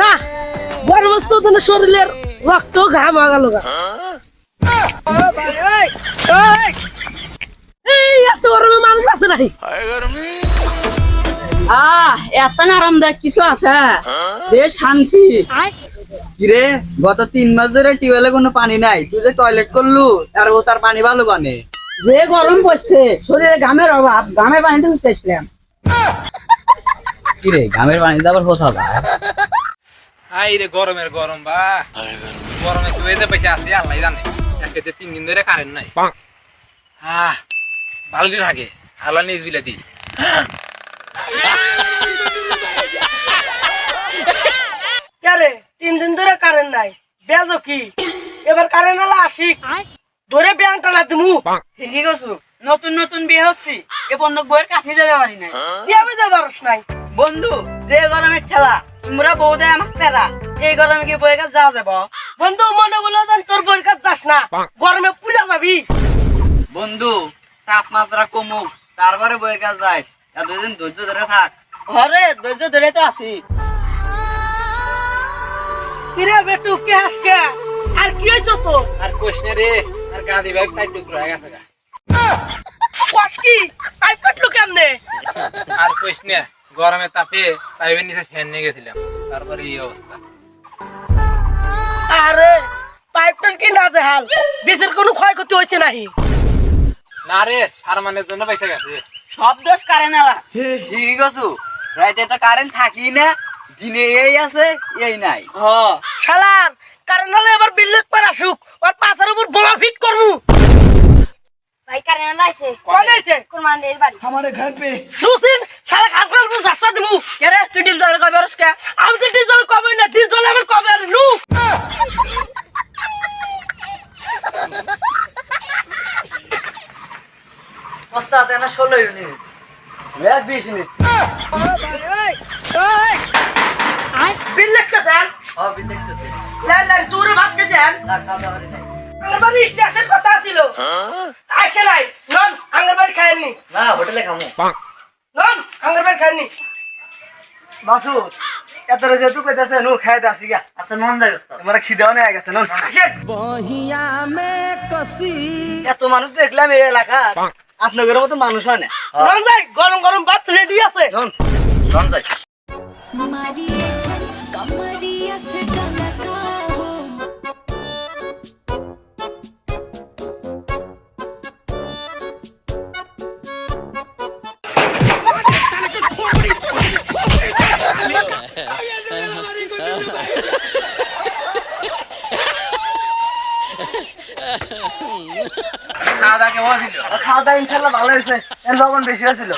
না চোদনে শরীরের রক্ত ঘাম এত গরমে মানুষ আছে নাই এত আরামদায়ক কিছু আছে। যে শান্তি। কিরে, গত তিন মাস ধরে টিউবওয়েলে কোনো পানি নাই। তুই যে টয়লেট করলু আর ও তার পানি ভালো বানে। যে গরম পড়ছে, শরীরে ঘামের অভাব, ঘামের পানিতে শেষলাম কিরে গ্রামের পানিতে আবার ফসা ভাই আই রে গরমের গরম বা। গরমে তো এতে পয়সা আছে আল্লাহ জানে। একেতে তিন দিন ধরে কারেন্ট নাই। ভালো দিন আগে। আল্লাহ নিজ বিলাতি আরে তিন দিন ধরে কারেন্ট নাই। বেজো কি? এবার কারেন্ট আলা আসিক ধরে ব্যাংক টানা দিমু। ঠিকই কছু নতুন নতুন বিয়ে হচ্ছি। এ বন্ধক বইয়ের কাছে যাবে পারি নাই। কি আমি যে পারস নাই। বন্ধু যে গরমের ঠেলা তোমরা বউদে আমাক পেরা এই গরমে কি বইয়ের কাছে যাওয়া যাব? বন্ধু মনে বলে দেন তোর বইয়ের কাছে যাস না গরমে পুড়ে যাবি। বন্ধু তাপমাত্রা কমুক তারপরে বইয়ের কাছে যাইস আর দুদিন ধৈর্য ধরে থাক। ঘরে ধৈর্য ধরে তো আছি কিরে বেটু কে আজকে আর কি হয়েছ তো আর কোশনে রে আর গাঁধী ভাই সাইড টুকরো হয়ে গেছে। কি? আই কাটলো কেমনে? আর কোশনে গরমে তাপে পাইপের নিচে ফ্যান নিয়ে গেছিলাম। তারপরে এই অবস্থা। আরে পাইপটার কি না যে হাল বেশের কোনো ক্ষয়ক্ষতি হয়েছে নাহি? না রে সার মানের জন্য পয়সা গেছে। সব দোষ কারেন্ট আলা ঠিকই কছু রাইতে তো কারেন্ট থাকি না দিনে এই আছে এই নাই। হ। শালার কারণ হলে এবার বিল্লুক পার আসুক ওর পাশার উপর বোমা ফিট করব। ভাই কারেন্ট আইছে। কোন হয়েছে কুরমানের বাড়ি। দুসিন শালা খাস খাস বুঝ রাস্তা দিমু কে রে? তুই ডিম জল কবে রসকা আমি তো ডিজল কবে না ডিজল আমার কবে আর নু ওস্তাদ এনা ষোলো ইউনিট এক বিশ ইউনিট বিল্লুক কে যান সবই দেখতেছি লাল লাল দূরে ভাত কে যান না খাওয়া পারি নাই আঙ্গনবাড়ি স্টেশন কথা ছিল। আসে নাই। নন আঙ্গনবাড়ি খায়নি না হোটেলে খামু। নন আঙ্গনবাড়ি খায়নি মাসুদ এত যেহেতু কইতাছে নু খাইতে আসি গা। আচ্ছা যায় ওস্তাদ। আমার খিদেও নিয়ে গেছে নুন। আসেন। এত মানুষ দেখলাম এই এলাকা আপনাদের মতো মানুষ হয় না। নন যাই গরম গরম ভাত রেডি আছে। নুন। যায় মারিয়ে কমরিয়া সে খাওয়া দাওয়া কেমন ছিল? খাওয়া দাওয়া ইনশাল্লাহ ভালো হয়েছে। লবণ বেশি হয়েছিল।